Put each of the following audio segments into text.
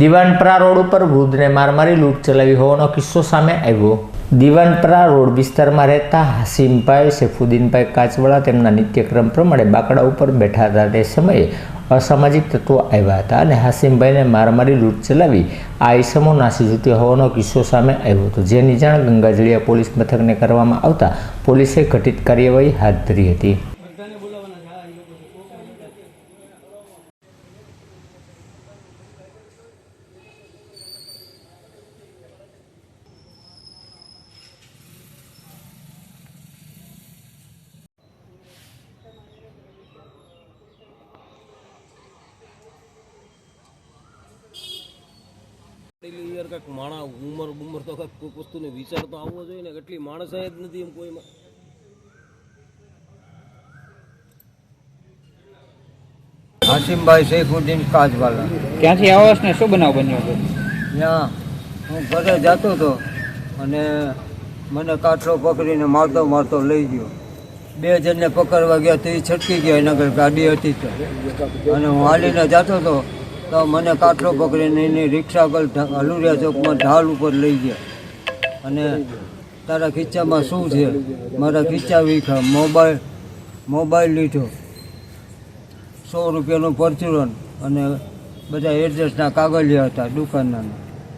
Diwanpara road ઉપર વૃદ્ધને માર મારી લૂંટ ચલાવી હોવાનો કિસ્સો સામે આવ્યો. દિવાનપરા રોડ વિસ્તારમાં રહેતા હાસીમભાઈ સૈફુદ્દીનભાઈ કાચવાળા તેમના નિત્યક્રમ પ્રમાણે બાકડા ઉપર બેઠા હતા. તે સમયે અસામાજિક તત્વો આવ્યા હતા અને હાસીમભાઈને માર મારી લૂંટ ચલાવી આ ઈસમો નાસી છૂટ્યો હોવાનો કિસ્સો સામે આવ્યો હતો. જેની જાણ ગંગાજળિયા પોલીસ મથકને કરવામાં આવતા પોલીસે ઘટિત કાર્યવાહી હાથ ધરી હતી એટલે યાર કાંઈક માણા ઉંમર બુમર તો કાંઈક કોઈક વસ્તુને વિચાર તો આવવો જોઈએ ને એટલી માણસ જ નથી એમ કોઈમાં. હાસિમભાઈ શેખુદ્દીન કાજવાલા. ક્યાંથી આવો ને? શું બનાવ બન્યો હતો ત્યાં હું ઘરે જતો હતો અને મને કાટલો પકડીને મારતો મારતો લઈ ગયો. બે જણને પકડવા ગયા તો એ છટકી ગયા એના ઘર ગાડી હતી તો. અને હું હાલીને જતો હતો તો મને કાટલો પકડીને એની રિક્ષા પર હલુરિયા ચોકમાં ઢાલ ઉપર લઈ ગયા. અને તારા ખીચામાં શું છે? મારા ખીચા વીખા. મોબાઈલ મોબાઈલ લીધો. સો રૂપિયાનું પરચુરન અને બધા એડ્રેસના કાગળિયા હતા દુકાનના.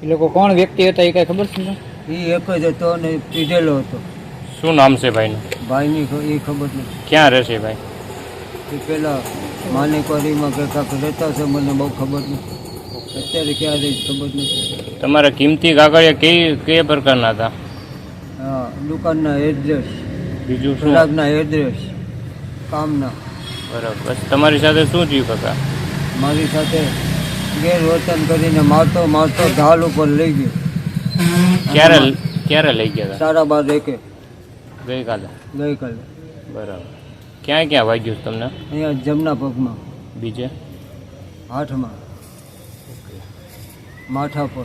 એ લોકો કોણ વ્યક્તિ હતા એ કાંઈ ખબર છે? એ એક જ હતો અને પીધેલો હતો. શું નામ છે ભાઈનું? ભાઈની એ ખબર નથી. ક્યાં રહેશે ભાઈ? એ પેલા માનિકવાડીમાં કે કાંક રહેતા છે મને બહુ ખબર નથી. અત્યારે ક્યાં રહી ખબર નથી. તમારા કિંમતી કાગળિયા કઈ કયા પ્રકારના હતા? હા દુકાનના એડ્રેસ બીજું શું? ગ્રાહકના એડ્રેસ કામના. બરાબર. તમારી સાથે શું થયું કાકા? મારી સાથે ગેરવર્તન કરીને મારતો મારતો ઢાલ ઉપર લઈ ગયો. ક્યારે ક્યારે લઈ ગયા સાડા બાર એકે. ગઈકાલે? ગઈકાલે. બરાબર. ક્યાં ક્યાં વાગ્યું છે તમને? અહીંયા જમના પગમાં. બીજે? હાથમાં. માથા પર.